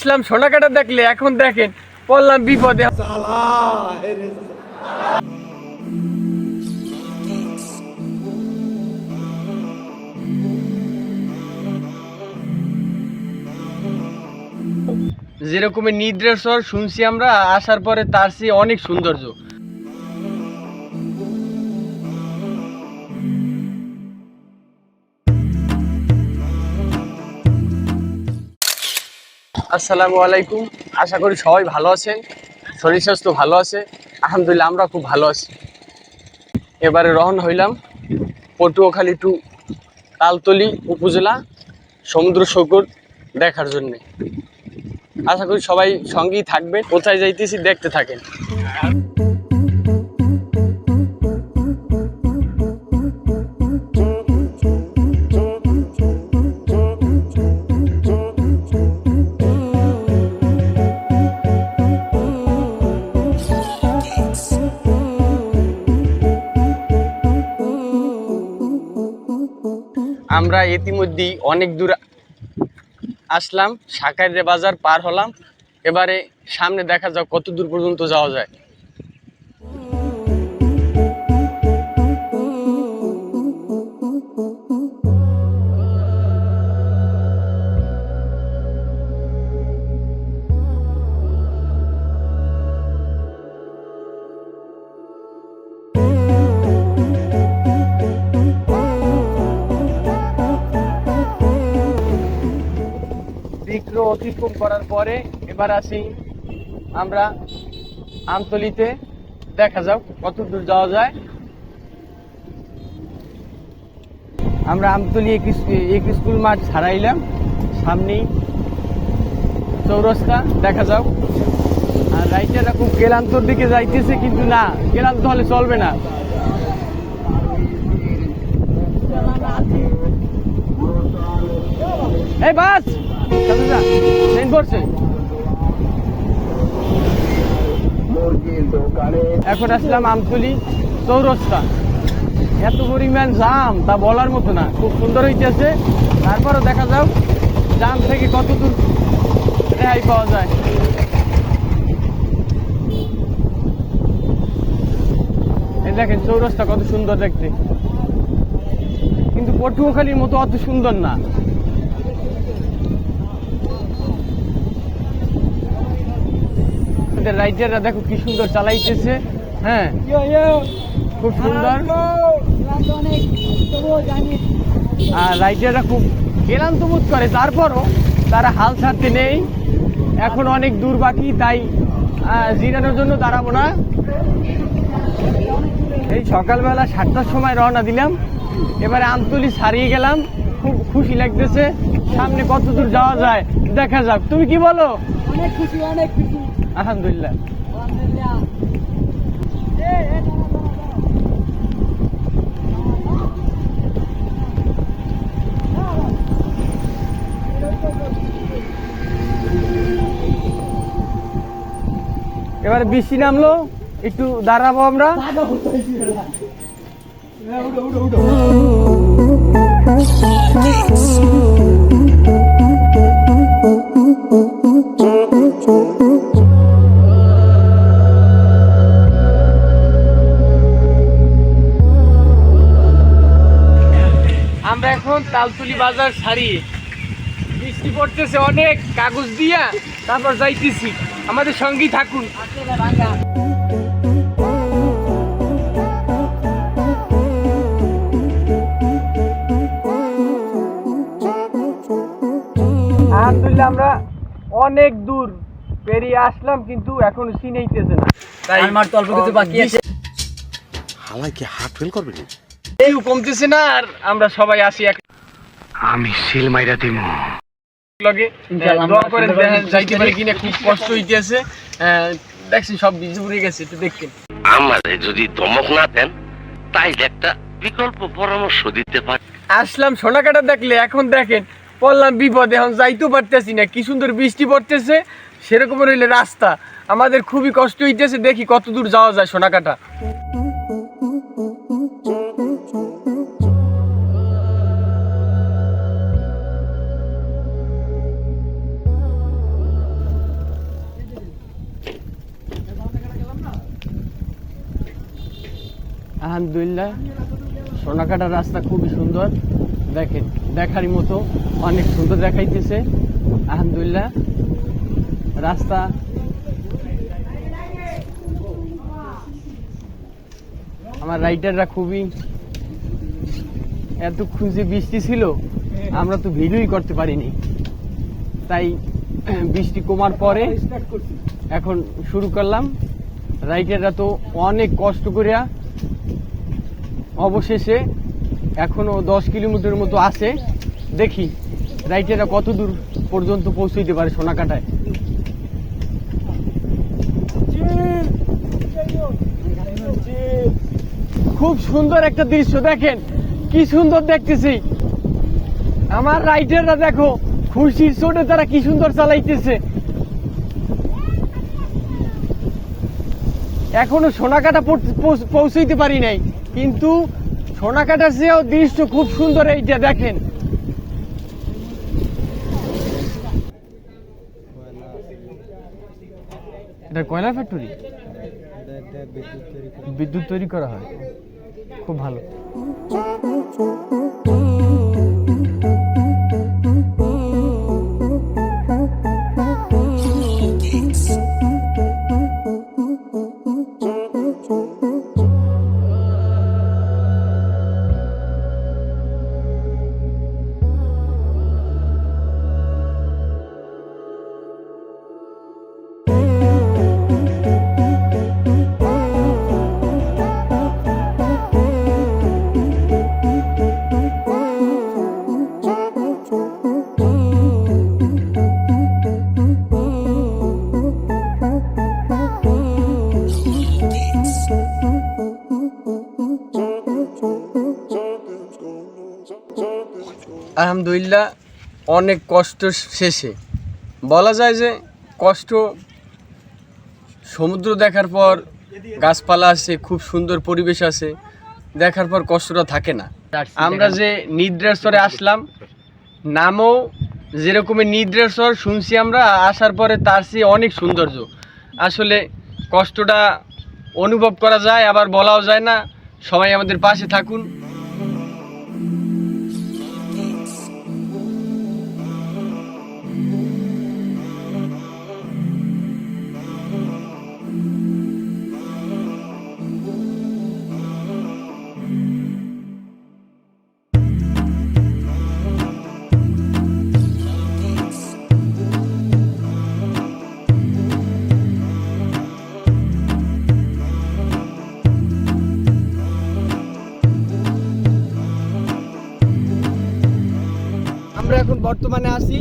ইসলাম সোনাকাটা দেখলে, এখন দেখেন পড়লাম বিপদে। যেরকমের নিদ্রেশ্বর শুনছি আমরা, আসার পরে তার চেয়ে অনেক সৌন্দর্য। আসসালামু আলাইকুম। আশা করি সবাই ভালো আছেন। শরীর স্বাস্থ্য ভালো আছে। আলহামদুলিল্লাহ আমরা খুব ভালো আছি। এবারে রওনা হইলাম পটুয়াখালী টু তালতলি উপজেলা সমুদ্র সৈকত দেখার জন্যে। আশা করি সবাই সঙ্গেই থাকবেন। কোথায় যাইতেছি দেখতে থাকেন। আমরা ইতিমধ্যেই অনেক দূর আসলাম সাকারে বাজার পার হলাম। এবারে সামনে দেখা যাক কত দূর পর্যন্ত যাওয়া যায়। অতিক্রম করার পরে এবার আসি আমরা আমতলিতে দেখা যাক কত দূর যাওয়া যায়। আমরা আমতলি এক স্কুল মাঠ ছাড়াইলাম। সামনেই চৌরাস্তা, দেখা যাও আর রাইটাররা খুব কেলান্তর দিকে যাইতেছে কিন্তু না, কেলান্ত হলে চলবে না। এই বাস! এখন আসলাম আমতলি চৌরস্তা। এত পরিমাণ জাম, তা বলার মতো না। খুব সুন্দর হইতেছে। তারপরও দেখা যাও জাম থেকে কত দূর রেহাই পাওয়া যায়। এই দেখেন, চৌরাস্তা কত সুন্দর দেখতে। কিন্তু পটুয়াখালীর মতো অত সুন্দর না। আমাদের রাইডাররা দেখো কি সুন্দর চালাইতেছে হ্যাঁ? খুব সুন্দর। আর রাইডাররা খুব ক্লান্ত বোধ করে, তারপরও তারা হাল ছাড়তে নেই। এখন অনেক দূর বাকি, তাই জিরানোর জন্য দাঁড়াবো না। এই সকালবেলা সাতটার সময় রওনা দিলাম। এবারে আমতলি ছাড়িয়ে গেলাম। খুব খুশি লাগতেছে। সামনে কত দূর যাওয়া যায়, দেখা যাক। তুমি কি বলো? অনেক খুশি অনেক খুশি আলহামদুলিল্লাহ। এবারে বৃষ্টি নামলো একটু দাঁড়াবো আমরা উঠো, উঠো, উঠো। আমরা এখন তালতুলি বাজার ছাড়িয়ে বৃষ্টি পড়তেছে অনেক কাগজ দিয়া তারপর যাইতেছি। আমাদের সঙ্গেই থাকুন। আলহামদুলিল্লাহ আমরা অনেক দূর পেরিয়ে আসলাম কিন্তু এখন চিনেইতেছে না। তাই আমার তো অল্প কিছু বাকি আছে। হালাই কি ফেল করবে নি কেউ কমতেছে না আর আমরা সবাই আসি এক আমি সিল মাইরা দিমু। লগে দোয়া চেষ্টা যাইতে পারি। কিনা খুব কষ্ট হইতেছে। দেখছি সব বীজ উড়ে গেছে একটু দেখেন। আমারে যদি ধমক না দেন তাইলে একটা বিকল্প পরামর্শ দিতে পারি। আসলাম সোনাকাটা দেখলে এখন দেখেন পড়লাম বিপদে এখন যাইতেও পারতেছি না। কি সুন্দর বৃষ্টি পড়তেছে সেরকম রইলে রাস্তা। আমাদের খুবই কষ্ট হইতেছে দেখি কত দূর যাওয়া যায় সোনাকাটা। আলহামদুলিল্লাহ। সোনাকাটার রাস্তা খুবই সুন্দর। দেখেন, দেখারই মতো অনেক সুন্দর দেখাইতেছে। আলহামদুলিল্লাহ। রাস্তা আমার রাইডাররা খুবই এত খুঁজে বৃষ্টি ছিল, আমরা তো ভিডিওই করতে পারিনি। তাই বৃষ্টি কমার পরে এখন শুরু করলাম। রাইডাররা তো অনেক কষ্ট করিয়া অবশেষে এখনও দশ কিলোমিটার মতো আছে। দেখি রাইডাররা কত দূর পর্যন্ত পৌঁছইতে পারে সোনাকাটায়। খুব সুন্দর একটা দৃশ্য, দেখেন, কি সুন্দর দেখতেছি। আমার রাইডাররা দেখো, খুশির চোটে তারা কি সুন্দর চালাইতেছে। এখনও সোনাকাটা পৌঁছ- পৌঁছ- পৌঁছাইতে পারি নাই। কিন্তু সোনাকাটার চেয়েও দৃশ্য খুব সুন্দর এইটা দেখেন। এটা কয়লা ফ্যাক্টরি বিদ্যুৎ তৈরি করা হয়। খুব ভালো। আলহামদুলিল্লাহ, অনেক কষ্ট শেষে। বলা যায় যে কষ্ট সমুদ্র দেখার পর গাছপালা আছে খুব সুন্দর পরিবেশ আছে দেখার পর কষ্টটা থাকে না। আমরা যে নিদ্রার স্তরে আসলাম, নামও যেরকমের নিদ্রার স্বর শুনছি আমরা, আসার পরে তার চেয়ে অনেক সৌন্দর্য। আসলে কষ্টটা অনুভব করা যায়, আবার বলাও যায় না। সবাই আমাদের পাশে থাকুন। এখন বর্তমানে আছি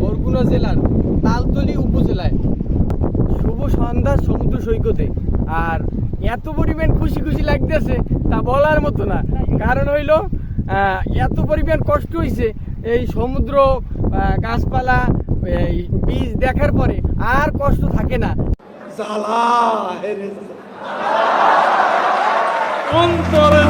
বরগুনা জেলার তালতলি উপজেলায়। শুভ সন্ধ্যা সমুদ্র সৈকতে। আর এত পরিমাণ খুশি খুশি লাগতেছে তা বলার মতো না। কারণ হইল এত পরিমাণ কষ্ট হইছে এই সমুদ্র গাছপালা বীজ দেখার পরে আর কষ্ট থাকে না। জ্বালা অন্তরে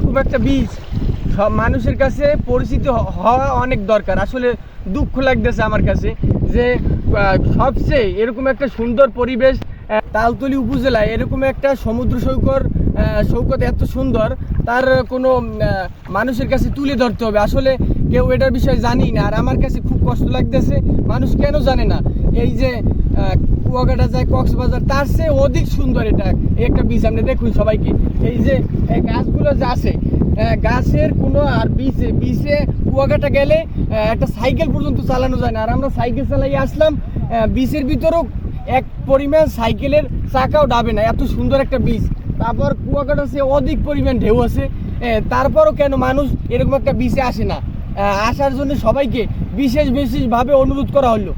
এরকম একটা বীজ। সব মানুষের কাছে পরিচিত হওয়া অনেক দরকার। আসলে দুঃখ লাগতেছে আমার কাছে যে সবচেয়ে এরকম একটা সুন্দর পরিবেশ তালতলি উপজেলায় এরকম একটা সমুদ্র সৈকত সৈকত এত সুন্দর, তার কোনো মানুষের কাছে তুলে ধরতে হবে। আসলে কেউ এটার বিষয়ে জানি না, আর আমার কাছে খুব কষ্ট লাগতেছে। মানুষ কেন জানে না? এই যে কুয়াকাটা যায়, কক্সবাজার, তার চেয়ে অধিক সুন্দর এটা। একটা বীজ আপনি দেখুন সবাইকে। এই যে গাছগুলো যে আছে গাছের কোনো আর বিচে বিচে কুয়াকাটা গেলে একটা সাইকেল পর্যন্ত চালানো যায় না। আর আমরা সাইকেল চালাই আসলাম বিচের ভিতরেও এক পরিমাণ সাইকেলের চাকাও ডাবে না। এত সুন্দর একটা বীজ তারপর কুয়াকাটা সে অধিক পরিমাণ ঢেউ আছে। তারপরও কেন মানুষ এরকম একটা বিচে আসে না? আসার জন্য সবাইকে বিশেষ বিশেষভাবে অনুরোধ করা হলো।